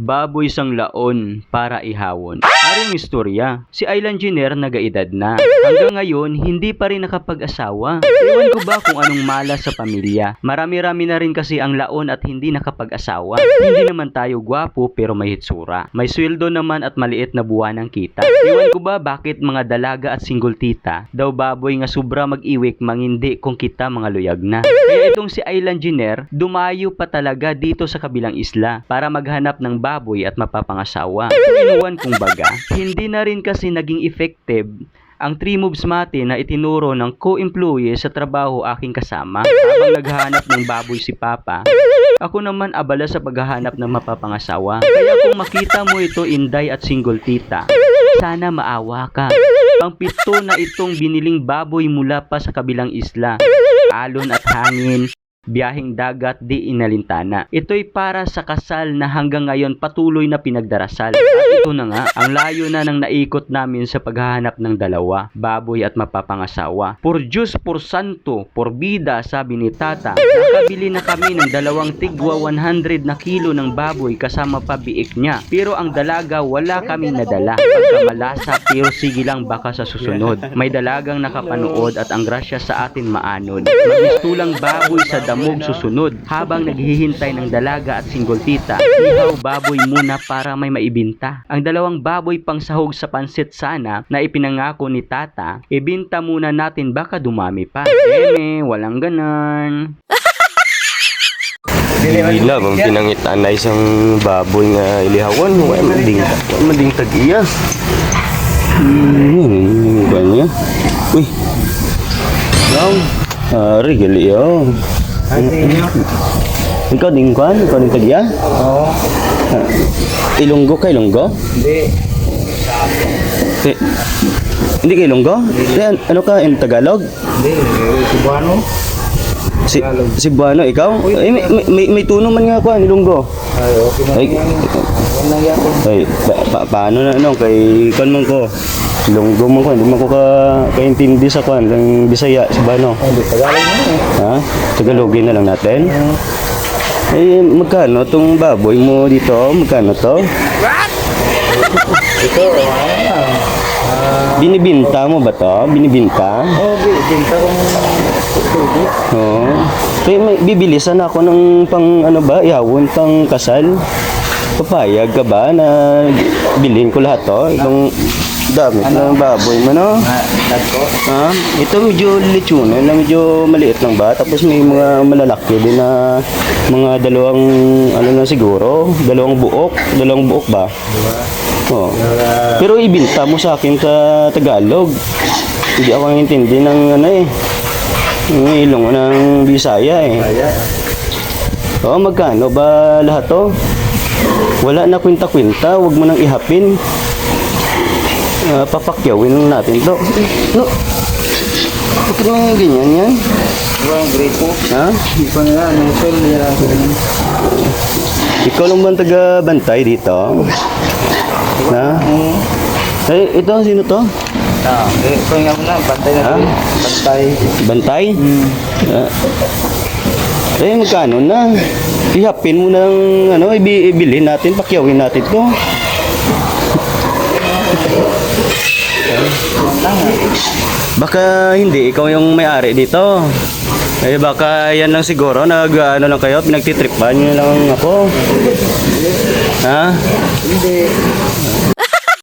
baboy sang laon para ihawon. Aring istorya, si Island Engineer nagaedad na. Hanggang ngayon, hindi pa rin nakapag-asawa. Iwan ko ba kung anong mala sa pamilya. Marami-rami na rin kasi ang laon at hindi nakapag-asawa. Hindi naman tayo gwapo pero may hitsura. May sweldo naman at maliit na buwan ng kita. Iwan ko ba bakit mga dalaga at single tita daw baboy nga sobra mag-iwik mangindi kung kita mga luyag na. Kaya itong si Island Engineer, dumayo pa talaga dito sa kabilang isla para maghanap ng baboy at mapapangasawa. Inuwan kong baga, hindi na rin kasi naging effective ang 3 moves mati na itinuro ng co-employee sa trabaho aking kasama habang naghahanap ng baboy si Papa. Ako naman abala sa paghahanap ng mapapangasawa. Kaya kung makita mo ito inday at single tita, sana maawa ka. Pangpito na itong biniling baboy mula pa sa kabilang isla. Alon at hangin, biyaheng dagat di inalintana. Ito'y para sa kasal na hanggang ngayon patuloy na pinagdarasal. At ito na nga, ang layo na ng naikot namin sa paghahanap ng dalawa, baboy at mapapangasawa. Por Diyos, por Santo, por Bida, sabi ni Tata, nakabili na kami ng dalawang tigwa 100 na kilo ng baboy kasama pa biik niya. Pero ang dalaga wala kaming nadala. Pagkamalasa pero sige lang baka sa susunod. May dalagang nakapanood at ang grasya sa atin maanod. Magistulang baboy sa damog susunod habang naghihintay ng dalaga at single tita. Ihaw baboy muna para may maibinta. Ang dalawang baboy pang sahog sa pansit sana na ipinangako ni tata, ibinta muna natin baka dumami pa. Eme, walang ganan. Gila, bang pinangitaan na isang baboy nga ilihawan. Wala man ding, wala man ding tag-iya. Hmm, kanya. Uy. Lang. Ari, gali yo. Ikaw din kwan? Ikaw din tag-iya? Oo. Ilonggo ka, Ilonggo? Hindi. Eh, hindi ka Ilonggo? Eh, an- ano ka, in Tagalog? Hindi. Cebuano. Si, si Buano, ikaw? Eh, may, may, may, may tuno man nga kwan, Ilonggo. Ay, okay na Ay, yan. Ay, pa, pa, paano na ano kay kon man ko? Lunggo man ko, hindi man ko ka kaintindi sa kwan, lang Bisaya sa Bano. Hindi, Tagalog mo eh. Ha? Tagalogin na lang natin. Eh, magkano tong baboy mo dito? Magkano to? Ito, ano na. Binibinta mo ba to? Binibinta? Oh, bi- binta kong tubig. Oo. Kaya may bibilisan ako ng pang ano ba, ihawon pang kasal. Papayag ka ba na bilhin ko lahat to? Itong dami ng baboy mo, no? Na, nagko. Ha? Ito medyo lechona na medyo maliit lang ba? Tapos may mga malalaki din na mga dalawang ano na siguro, dalawang buok, dalawang buok ba? Oh. Pero ibinta mo sa akin sa Tagalog. Hindi ako intindi ng ano eh. Ng ilong ng Bisaya eh. Kaya. Oh, magkano ba lahat to? Wala na kwinta-kwinta, wag mo nang ihapin. Ah, papakyawin lang natin to. No. Bakit mga ganyan yan? Walang grade po. Ha? Hindi pa nila. Ano nila. Ikaw lang ba taga-bantay dito? Ha? Eh, ito, sino to? Ah, eh, ito nga mo na. Bantay na Ha? Bantay. Bantay? Hmm. Ah. Eh, magkano na? Ihapin mo ng, ano, ibi ibilhin natin, pakyawin natin to. Baka hindi, ikaw yung may-ari dito. Eh, baka yan lang siguro, nag, ano lang kayo, pinagtitripan nyo lang ako. Ha? Hindi.